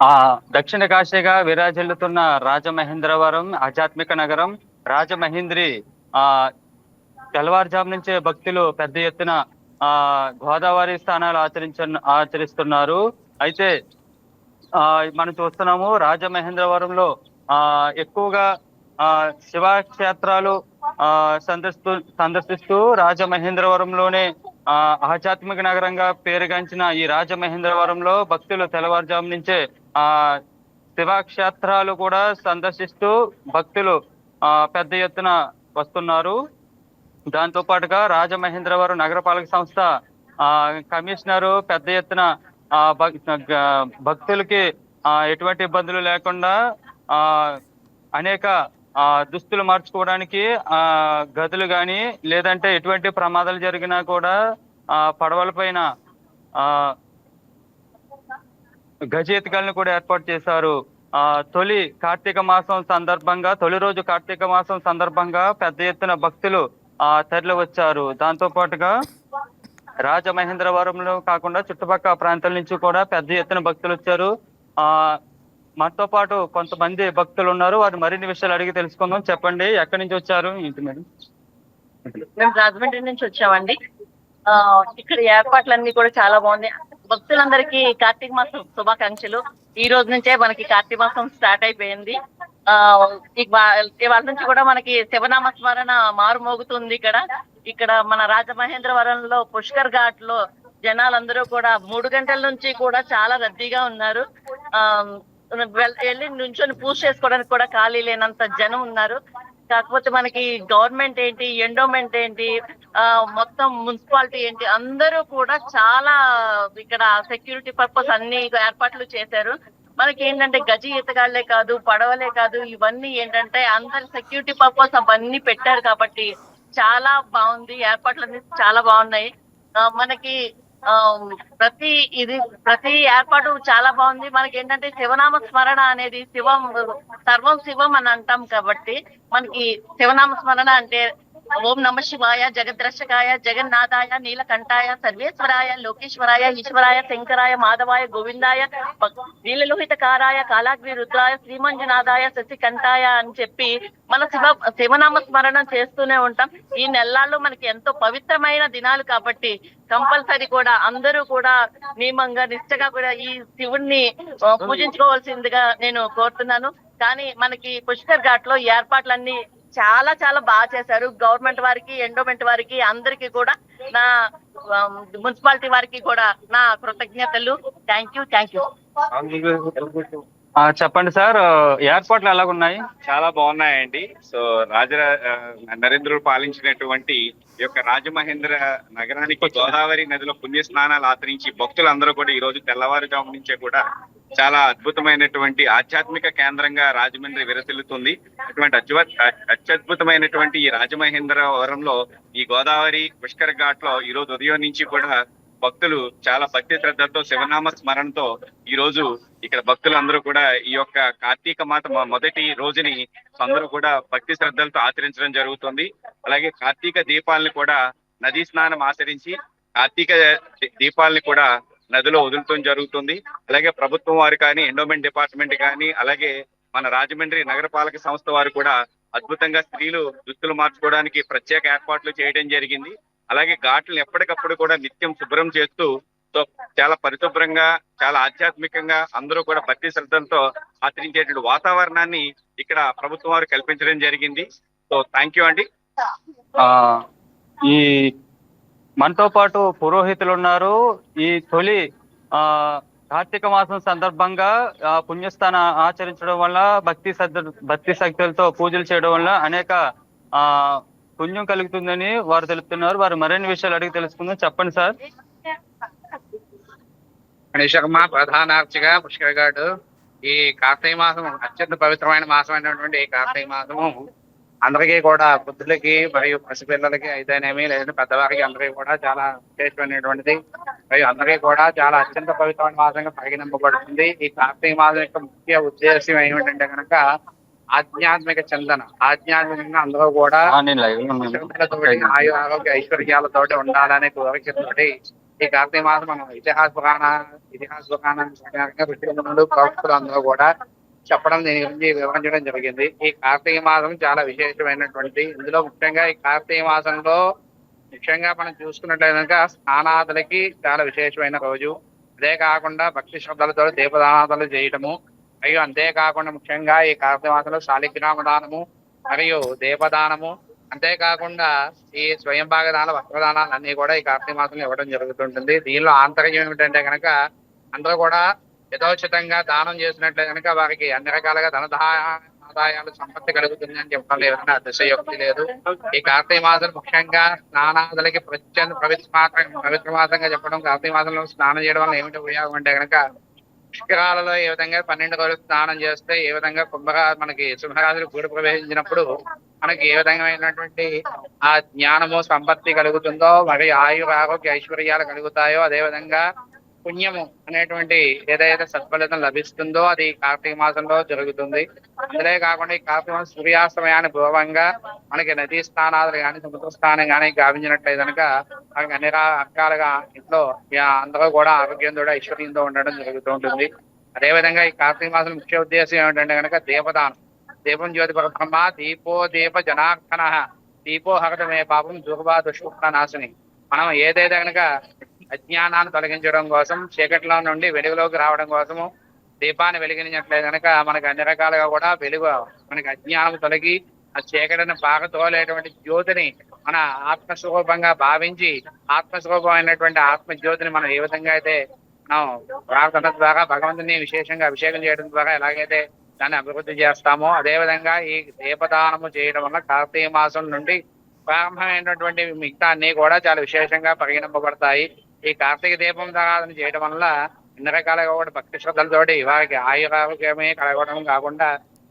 ఆ దక్షిణ కాశీగా విరాజిల్లుతున్న రాజమహేంద్రవరం ఆధ్యాత్మిక నగరం రాజమహేంద్రి ఆ తెల్లవారుజాము నుంచే భక్తులు పెద్ద ఎత్తున ఆ గోదావరి స్థానాలు ఆచరించ ఆచరిస్తున్నారు. అయితే ఆ మనం చూస్తున్నాము రాజమహేంద్రవరంలో ఆ ఎక్కువగా ఆ శివక్షేత్రాలు ఆ సందర్శిస్తూ సందర్శిస్తూ రాజమహేంద్రవరంలోనే ఆ ఆధ్యాత్మిక నగరంగా పేరుగాంచిన ఈ రాజమహేంద్రవరంలో భక్తులు తెల్లవారుజాము నుంచే ఆ శివక్షేత్రాలు కూడా సందర్శిస్తూ భక్తులు ఆ పెద్ద ఎత్తున వస్తున్నారు. దాంతో పాటుగా రాజమహేంద్రవరం నగరపాలక సంస్థ ఆ కమిషనరు పెద్ద ఎత్తున ఆ భక్- భక్తులకి ఆ ఎటువంటి ఇబ్బందులు లేకుండా ఆ అనేక ఆ దుస్తులు మార్చుకోవడానికి ఆ గదులు గాని లేదంటే ఎటువంటి ప్రమాదాలు జరిగినా కూడా ఆ పడవల పైన ఆ గజేతికల్ని కూడా ఏర్పాటు చేశారు. ఆ తొలి కార్తీక మాసం సందర్భంగా తొలి రోజు కార్తీక మాసం సందర్భంగా పెద్ద ఎత్తున భక్తులు ఆ తరలి వచ్చారు. దాంతో పాటుగా రాజమహేంద్రవరంలో కాకుండా చుట్టుపక్కల ప్రాంతాల నుంచి కూడా పెద్ద ఎత్తున భక్తులు వచ్చారు. ఆ మనతో పాటు కొంతమంది భక్తులు ఉన్నారు. వారు మరిన్ని విషయాలు అడిగి తెలుసుకుందాం. చెప్పండి ఎక్కడి నుంచి వచ్చారు? ఏంటి మేడం? మేము రాజమండ్రి నుంచి వచ్చామండి. ఆ ఇక్కడ ఏర్పాట్లన్నీ కూడా చాలా బాగున్నాయి. భక్తులందరికీ కార్తీక మాసం శుభాకాంక్షలు. ఈ రోజు నుంచే మనకి కార్తీక మాసం స్టార్ట్ అయిపోయింది. ఆ ఇవాళ నుంచి కూడా మనకి శివనామ స్మరణ మారు మోగుతుంది ఇక్కడ. ఇక్కడ మన రాజమహేంద్రవరంలో పుష్కర్ ఘాట్లో జనాలందరూ కూడా మూడు గంటల నుంచి కూడా చాలా రద్దీగా ఉన్నారు. ఆ వెళ్ళి నుంచొని పూజ చేసుకోవడానికి కూడా ఖాళీ లేనంత జనం ఉన్నారు. కాకపోతే మనకి గవర్నమెంట్ ఏంటి ఎండోమెంట్ ఏంటి ఆ మొత్తం మున్సిపాలిటీ ఏంటి అందరూ కూడా చాలా ఇక్కడ సెక్యూరిటీ పర్పస్ అన్ని ఏర్పాట్లు చేశారు. మనకి ఏంటంటే గజి ఈతగాళ్ళే కాదు పడవలే కాదు ఇవన్నీ ఏంటంటే అందరి సెక్యూరిటీ పర్పస్ అవన్నీ పెట్టారు కాబట్టి చాలా బాగుంది ఏర్పాట్లన్నీ చాలా బాగున్నాయి. ఆ, మనకి ప్రతి ఇది ప్రతి ఏర్పాటు చాలా బాగుంది. మనకి ఏంటంటే శివనామ స్మరణ అనేది శివం సర్వం శివం అని అంటాం కాబట్టి మనకి శివనామ స్మరణ అంటే ఓం నమ శివాయ జగద్రక్షకాయ జగన్నాథాయ నీలకంఠాయ సర్వేశ్వరాయ లోకేశ్వరాయ ఈశ్వరాయ శంకరాయ మాధవాయ గోవిందాయ భక్- నీలలోహితకారాయ కాలాగ్ని రుద్రాయ శ్రీమంజునాథాయ శశికంఠాయ అని చెప్పి మన శివ శివనామ స్మరణం చేస్తూనే ఉంటాం. ఈ నెలల్లో మనకి ఎంతో పవిత్రమైన దినాలు కాబట్టి కంపల్సరీ కూడా అందరూ కూడా నియమంగా నిష్టగా కూడా ఈ శివుణ్ణి పూజించుకోవాల్సిందిగా నేను కోరుతున్నాను. కానీ మనకి పుష్కర్ ఘాట్లో ఏర్పాట్లన్నీ చాలా చాలా బాగా చేశారు. గవర్నమెంట్ వారికి ఎండోమెంట్ వారికి అందరికి కూడా నా మున్సిపాలిటీ వారికి కూడా నా కృతజ్ఞతలు. Thank you thank you. చెప్పండి సార్ ఏర్పాట్లు ఎలాగున్నాయి? చాలా బాగున్నాయండి. సో రాజ నరేంద్రుడు పాలించినటువంటి ఈ యొక్క రాజమహేంద్ర నగరానికి గోదావరి నదిలో పుణ్య స్నానాలు ఆచరించి భక్తులందరూ కూడా ఈ రోజు తెల్లవారుజాము నుంచే కూడా చాలా అద్భుతమైనటువంటి ఆధ్యాత్మిక కేంద్రంగా రాజమండ్రి విరసిల్లుతుంది. అటువంటి అద్భుత అత్యద్భుతమైనటువంటి ఈ రాజమహేంద్రవరంలో ఈ గోదావరి పుష్కర ఘాట్లో ఈ రోజు ఉదయం నుంచి కూడా భక్తులు చాలా భక్తి శ్రద్ధతో శివనామ స్మరణతో ఈ రోజు ఇక్కడ భక్తులందరూ కూడా ఈ యొక్క కార్తీక మాత మొదటి రోజుని అందరూ కూడా భక్తి శ్రద్ధలతో ఆచరించడం జరుగుతుంది. అలాగే కార్తీక దీపాలను కూడా నదీ స్నానం ఆచరించి కార్తీక దీపాలని కూడా నదిలో వదులుతూ జరుగుతుంది. అలాగే ప్రభుత్వం వారు కానీ ఎండోమెంట్ డిపార్ట్మెంట్ కానీ అలాగే మన రాజమండ్రి నగరపాలక సంస్థ వారు కూడా అద్భుతంగా స్త్రీలు దుస్తులు మార్చుకోవడానికి ప్రత్యేక ఏర్పాట్లు చేయడం జరిగింది. అలాగే ఘాట్లను ఎప్పటికప్పుడు కూడా నిత్యం శుభ్రం చేస్తూ చాలా పరిశుభ్రంగా చాలా ఆధ్యాత్మికంగా అందరూ కూడా భక్తి శ్రద్ధలతో ఆచరించేటువంటి వాతావరణాన్ని ఇక్కడ ప్రభుత్వం వారు కల్పించడం జరిగింది. సో థ్యాంక్ యూ అండి. ఆ ఈ మనతో పాటు పురోహితులు ఉన్నారు. ఈ తొలి ఆ కార్తీక మాసం సందర్భంగా ఆ పుణ్యస్థాన ఆచరించడం వల్ల భక్తి శ్రద్ధ భక్తి శక్తులతో పూజలు చేయడం వల్ల అనేక ఆ పుణ్యం కలుగుతుందని వారు తెలుపుతున్నారు. వారు మరిన్ని విషయాలు అడిగి తెలుసుకుందాం. చెప్పండి సార్. గణేశకమ్మ ప్రధానార్చక పుష్కర ఘాట్ ఈ కార్తీక మాసం అత్యంత పవిత్రమైన మాసం అయినటువంటి ఈ కార్తీక మాసము అందరికీ కూడా బుద్ధులకి మరియు పసిపిల్లలకి అయితేనేమి లేదంటే పెద్దవారికి అందరికీ కూడా చాలా విశేషమైనటువంటిది. మరియు అందరికీ కూడా చాలా అత్యంత పవిత్రమైన మాసంగా పరిగణింపబడుతుంది. ఈ కార్తీక మాసం యొక్క ముఖ్య ఉద్దేశం ఏమిటంటే కనుక ఆధ్యాత్మిక చింతన. ఆధ్యాత్మికంగా అందరూ కూడా ఆయు ఆరోగ్య ఐశ్వర్యాలతోటి ఉండాలనే కోరికతోటి ఈ కార్తీక మాసం మనం ఇతిహాస పురాణ ఇతిహాస పురాణం ప్రకారంగా ఋషులు అందరూ కూడా చెప్పడం దీని గురించి వివరించడం జరిగింది. ఈ కార్తీక మాసం చాలా విశేషమైనటువంటి ఇందులో ముఖ్యంగా ఈ కార్తీక మాసంలో ముఖ్యంగా మనం చూసుకున్నట్లయితే స్నానాదులకి చాలా విశేషమైన రోజు. అదే కాకుండా భక్తి శ్రద్ధలతో దీపదానాదులు చేయటము. మరియు అంతేకాకుండా ముఖ్యంగా ఈ కార్తీక మాసంలో శాలిగ్రామ దానము మరియు దీపదానము అంతేకాకుండా ఈ స్వయం భాగదాన వస్త్రదానాలు అన్ని కూడా ఈ కార్తీక మాసంలో ఇవ్వడం జరుగుతుంటుంది. దీనిలో ఆంతర్యం ఏమిటంటే కనుక అందరూ కూడా యథోచితంగా దానం చేసినట్లే కనుక వారికి అన్ని రకాలుగా ధన ఆదాయాలు సంపత్తి కలుగుతుంది అని చెప్పడం ఏదైనా అతిశయోక్తి లేదు. ఈ కార్తీక మాసం ముఖ్యంగా స్నానాదులకి ప్రత్యేక పవిత్ర మాత్రం పవిత్ర మాసంగా చెప్పడం కార్తీక మాసంలో స్నానం చేయడం వల్ల ఏమిటి ఉపయోగం అంటే కనుక పుష్కరాలలో ఏ విధంగా పన్నెండు రోజులు స్నానం చేస్తే ఏ విధంగా కుంభరా మనకి సింహరాజులు గూడు ప్రవేశించినప్పుడు మనకి ఏ విధమైనటువంటి ఆ జ్ఞానము సంపత్తి కలుగుతుందో మరి ఆయు ఆరోగ్య ఐశ్వర్యాలు కలుగుతాయో అదే విధంగా పుణ్యము అనేటువంటి ఏదైతే సత్ఫలితం లభిస్తుందో అది కార్తీక మాసంలో జరుగుతుంది. అందులో కాకుండా ఈ కార్తీక మాసం సూర్యాస్తమయాన్ని పూర్వంగా మనకి నదీ స్థానాలు కానీ సముద్ర స్థానం కానీ గావించినట్లయితే కనుక మనకి అన్ని రకాలుగా ఇంట్లో అందరూ కూడా ఆరోగ్యంతో ఐశ్వర్యంతో ఉండడం జరుగుతూ ఉంటుంది. అదే విధంగా ఈ కార్తీక మాసం ముఖ్య ఉద్దేశం ఏమిటంటే కనుక దేవదానం. దీపం జ్యోతి పరబ్రహ్మ దీపో దీప జనార్దన దీపో హరతమే పాపం దుర్వా దుష్కృష్ణ నాశని మనం ఏదైతే కనుక అజ్ఞానాన్ని తొలగించడం కోసం చీకటిలో నుండి వెలుగులోకి రావడం కోసము దీపాన్ని వెలిగించినట్లయితే కనుక మనకి అన్ని రకాలుగా కూడా వెలుగు మనకి అజ్ఞానం తొలగి ఆ చీకటిని బాగా తోలేటువంటి జ్యోతిని మన ఆత్మస్వరూపంగా భావించి ఆత్మస్వరూపమైనటువంటి అయినటువంటి ఆత్మజ్యోతిని మనం ఏ విధంగా అయితే మనం ప్రార్థన ద్వారా భగవంతుని విశేషంగా అభిషేకం చేయడం ద్వారా ఎలాగైతే దాన్ని అభివృద్ధి చేస్తామో. అదే విధంగా ఈ దీపదానము చేయడం వల్ల కార్తీక మాసం నుండి ప్రారంభమైనటువంటి మిగతా అన్ని కూడా చాలా విశేషంగా పరిగణింపబడతాయి. ఈ కార్తీక దీపం దారాధన చేయడం వల్ల అన్ని రకాలుగా కూడా భక్తి శ్రద్ధలతోటి వారికి ఆయురారోగ్యమే కలగడం కాకుండా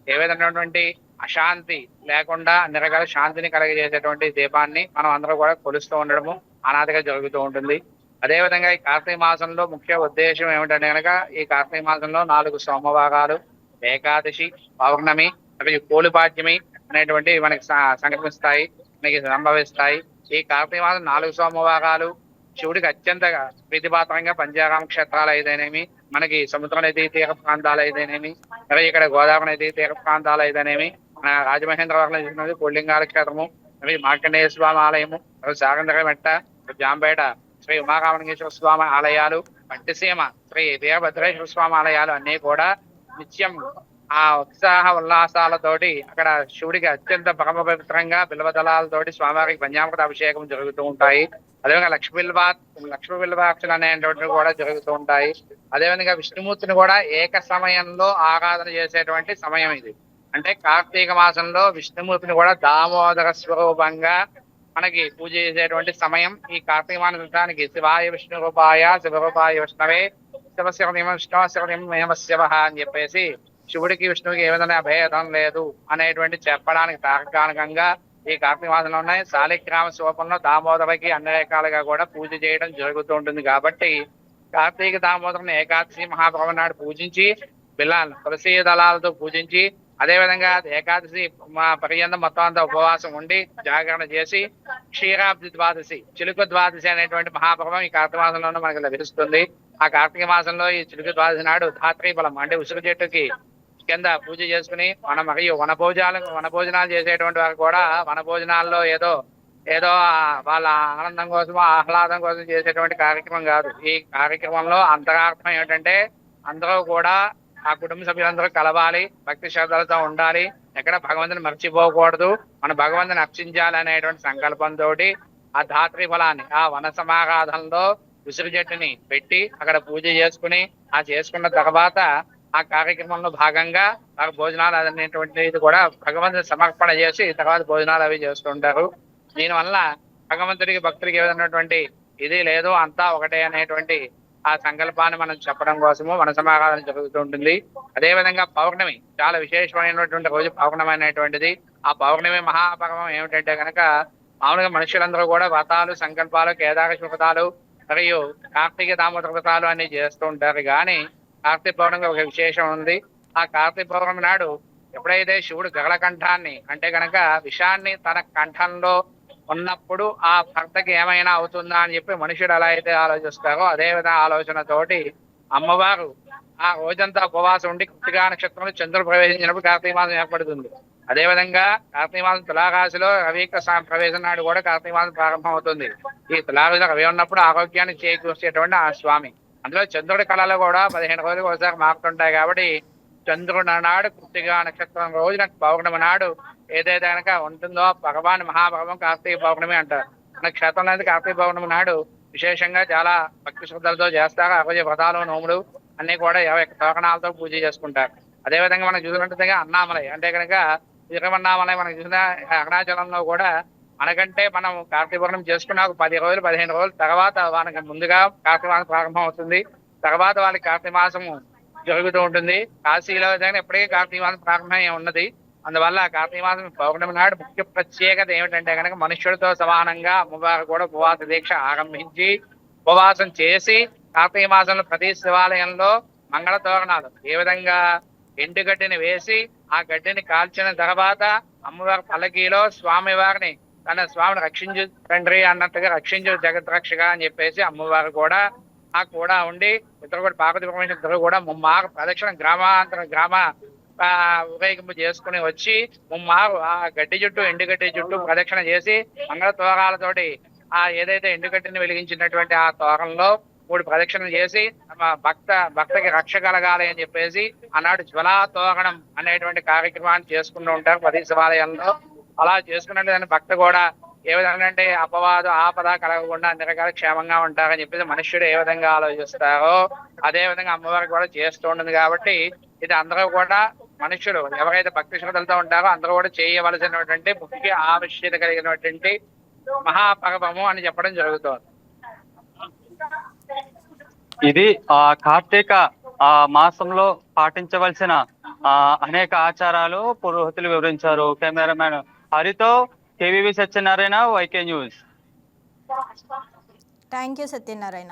ఏ విధమైనటువంటి అశాంతి లేకుండా అన్ని రకాల శాంతిని కలగజేసేటువంటి దీపాన్ని మనం అందరూ కూడా కొలుస్తూ ఉండడము అనాదిగా జరుగుతూ ఉంటుంది. అదే విధంగా ఈ కార్తీక మాసంలో ముఖ్య ఉద్దేశం ఏమిటంటే కనుక ఈ కార్తీక మాసంలో నాలుగు సోమవారాలు ఏకాదశి పౌర్ణమి అలాగే కోలుపాడ్యమి అనేటువంటి మనకి సంక్రమిస్తాయి మనకి సంభవిస్తాయి. ఈ కార్తీక మాసం నాలుగు సోమవారాలు. శివుడికి అత్యంత ప్రీతిపాత్రంగా పంచారామ క్షేత్రాలు అయితేనేమి మనకి సముద్ర నది తీర ప్రాంతాలు అయితేనేమి మరి ఇక్కడ గోదావరి నది తీర ప్రాంతాలు అయితేనేమి మన రాజమహేంద్రవరంలో చూసినది కొల్లింగాల క్షేత్రము మరి మార్కండేయ స్వామి ఆలయము మరి సాగంధర మెట్ట జాంపేట శ్రీ ఉమారామలింగేశ్వర స్వామి ఆలయాలు పట్టిసీమ శ్రీ వీరభద్రేశ్వర స్వామి ఆలయాలు అన్ని కూడా నిత్యం ఆ ఉత్సాహ ఉల్లాసాలతోటి అక్కడ శివుడికి అత్యంత పరమ పవిత్రంగా బిల్వదళాలతోటి స్వామివారికి పంచామృత అభిషేకం జరుగుతూ ఉంటాయి. అదేవిధంగా లక్ష్మీ లక్ష్మి లక్ష్మీ బిల్వార్చన అనేటువంటివి కూడా జరుగుతూ ఉంటాయి. అదేవిధంగా విష్ణుమూర్తిని కూడా ఏక సమయంలో ఆరాధన చేసేటువంటి సమయం ఇది. అంటే కార్తీక మాసంలో విష్ణుమూర్తిని కూడా దామోదర స్వరూపంగా మనకి పూజ చేసేటువంటి సమయం ఈ కార్తీక మాసానికి శివాయ విష్ణు రూపాయ శివరూపాయ విష్ణవే శివశివనిమ అని చెప్పేసి శివుడికి విష్ణువుకి ఏ విధంగా భేదం లేదు అనేటువంటి చెప్పడానికి తార్కానికంగా ఈ కార్తీక ఉన్నాయి. శాలిగ్రామ శివపంలో దామోదరకి అన్ని రకాలుగా కూడా పూజ చేయడం జరుగుతూ ఉంటుంది కాబట్టి కార్తీక దామోదరం ఏకాదశి మహాభవన్ నాడు పూజించి బిల్లాలు తులసీ దళాలతో పూజించి అదే విధంగా ఏకాదశి మా పర్యంతం మొత్తం అంతా ఉపవాసం ఉండి జాగరణ చేసి క్షీరాబ్ది ద్వాదశి చిలుక ద్వాదశి అనేటువంటి మహాపర్వం ఈ కార్తీక మాసంలోనే మనకు లభిస్తుంది. ఆ కార్తీక మాసంలో ఈ చిలుక ద్వాదశి నాడు ధాత్రి బలం అంటే ఉసురు చెట్టుకి కింద పూజ చేసుకుని మన మరియు వన వనభోజనాలు వన భోజనాలు చేసేటువంటి వారు కూడా వన భోజనాల్లో ఏదో ఏదో వాళ్ళ ఆనందం కోసం ఆహ్లాదం కోసం చేసేటువంటి కార్యక్రమం కాదు. ఈ కార్యక్రమంలో అంతరార్థం ఏమిటంటే అందరూ కూడా ఆ కుటుంబ సభ్యులందరూ కలవాలి భక్తి శ్రద్ధలతో ఉండాలి. ఎక్కడ భగవంతుని మర్చిపోకూడదు. మన భగవంతుని అర్చించాలి అనేటువంటి సంకల్పంతో ఆ ధాత్రి ఫలాన్ని ఆ వన సమాగాధంలో ఉసిరి చెట్టుని పెట్టి అక్కడ పూజ చేసుకుని ఆ చేసుకున్న తర్వాత ఆ కార్యక్రమంలో భాగంగా ఆ భోజనాలు అనేటువంటిది కూడా భగవంతుని సమర్పణ చేసి తర్వాత భోజనాలు అవి చేస్తుంటారు. దీనివల్ల భగవంతుడికి భక్తుడికి ఏ విధమైనటువంటి ఇది లేదు అంతా ఒకటే అనేటువంటి ఆ సంకల్పాన్ని మనం చెప్పడం కోసము మన సమారాధన జరుగుతూ ఉంటుంది. అదే విధంగా పౌర్ణమి చాలా విశేషమైనటువంటి రోజు పౌర్ణమి అనేటువంటిది ఆ పౌర్ణమి మహాపర్వం ఏమిటంటే కనుక మామూలుగా మనుషులందరూ కూడా వ్రతాలు సంకల్పాలు కేదారశ వ్రతాలు మరియు కార్తీక దామోదర వ్రతాలు అన్ని చేస్తూ ఉంటారు. కానీ కార్తీక పౌర్ణమి ఒక విశేషం ఉంది. ఆ కార్తీక పౌర్ణమి నాడు ఎప్పుడైతే శివుడు గగల కంఠాన్ని అంటే గనక విషాన్ని తన కంఠంలో ఉన్నప్పుడు ఆ భర్తకి ఏమైనా అవుతుందా అని చెప్పి మనుషుడు ఎలా అయితే ఆలోచిస్తారో అదే విధంగా ఆలోచనతోటి అమ్మవారు ఆ రోజంతా ఉపవాసం ఉండి కృతిగా నక్షత్రంలో చంద్రుడు ప్రవేశించినప్పుడు కార్తీక మాసం ఏర్పడుతుంది. అదే విధంగా కార్తీక మాసం తులారాశిలో రవి ప్రవేశం నాడు కూడా కార్తీక మాసం ప్రారంభం అవుతుంది ఈ తులారాశిలో రవి ఉన్నప్పుడు ఆరోగ్యాన్ని చేకూర్చేటువంటి ఆ స్వామి. అందులో చంద్రుడి కళలు కూడా పదిహేను రోజులకు ఒకసారి మారుతుంటాయి కాబట్టి చంద్రుడు నాడు కృతిగా నక్షత్రం రోజున పౌర్ణమి నాడు ఏదైతే కనుక ఉంటుందో భగవాన్ మహాభగవం కార్తీక పౌర్ణమి అంటారు. మన క్షేత్రంలో కార్తీక పౌర్ణమి నాడు విశేషంగా చాలా భక్తి శ్రద్ధలతో చేస్తారు. ఆ వ్రతాలు నోములు అన్ని కూడా తోకణాలతో పూజ చేసుకుంటారు. అదే విధంగా మనం చూసినట్టుగా అన్నామలై అంటే కనుక తిరువన్నామలై మనం చూసిన అరుణాచలంలో కూడా మనకంటే మనం కార్తీక పౌర్ణమి చేసుకున్న ఒక పది రోజులు పదిహేను రోజులు తర్వాత వాళ్ళకి ముందుగా కార్తీక మాసం ప్రారంభం అవుతుంది. తర్వాత వాళ్ళకి కార్తీక మాసము జరుగుతూ ఉంటుంది. కాశీలో కానీ ఎప్పటికీ కార్తీక మాసం ప్రారంభమై ఉన్నది. అందువల్ల కార్తీక మాసం పౌర్ణమి నాడు ముఖ్య ప్రత్యేకత ఏమిటంటే కనుక మనుష్యుడితో సమానంగా అమ్మవారు కూడా ఉపవాస దీక్ష ఆరంభించి ఉపవాసం చేసి కార్తీక మాసంలో ప్రతి శివాలయంలో మంగళ తోరణాలు ఏ విధంగా ఎండుగడ్డిని వేసి ఆ గడ్డిని కాల్చిన తర్వాత అమ్మవారి పల్లకీలో స్వామి వారిని తన స్వామిని రక్షించు తండ్రి అన్నట్టుగా రక్షించు జగద్రక్షగా అని చెప్పేసి అమ్మవారు కూడా ఆ కూడా ఉండి ఇద్దరు కూడా పార్వతి పరమేశ్వర ఇద్దరు కూడా ముమ్మారు ప్రదక్షిణ గ్రామాంతర గ్రామ ఊరేగింపు చేసుకుని వచ్చి ముమ్మారు ఆ గడ్డి జుట్టు ఎండుగడ్డి జుట్టు ప్రదక్షిణ చేసి మంగళ తోరాలతోటి ఆ ఏదైతే ఎండుగడ్డిని వెలిగించినటువంటి ఆ తోరణంలో మూడు ప్రదక్షిణలు చేసి భక్త భక్తకి రక్ష కలగాలి అని చెప్పేసి ఆనాడు జ్వలా తోరణం అనేటువంటి కార్యక్రమాన్ని చేసుకుంటూ ఉంటారు ప్రతి శివాలయంలో అలా చేసుకున్నట్టు భక్త కూడా ఏ విధంగా అంటే అపవాదం ఆపద కలగకుండా అన్ని రకాల క్షేమంగా ఉంటారని చెప్పేసి మనుష్యుడు ఏ విధంగా ఆలోచిస్తారో అదే విధంగా అమ్మవారికి కూడా చేస్తూ ఉంటుంది కాబట్టి ఇది అందరూ కూడా మనుష్యుడు ఎవరైతే భక్తి శ్రద్ధలతో ఉంటారో అందరూ కూడా చేయవలసినటువంటి ముఖ్య ఆవశ్యత కలిగినటువంటి మహాపర్వము అని చెప్పడం జరుగుతుంది. ఇది ఆ కార్తీక ఆ మాసంలో పాటించవలసిన ఆ అనేక ఆచారాలు పురోహితులు వివరించారు. Cameraman హరితో K V V Satyanarayana Y K news. Thank you Satyanarayana.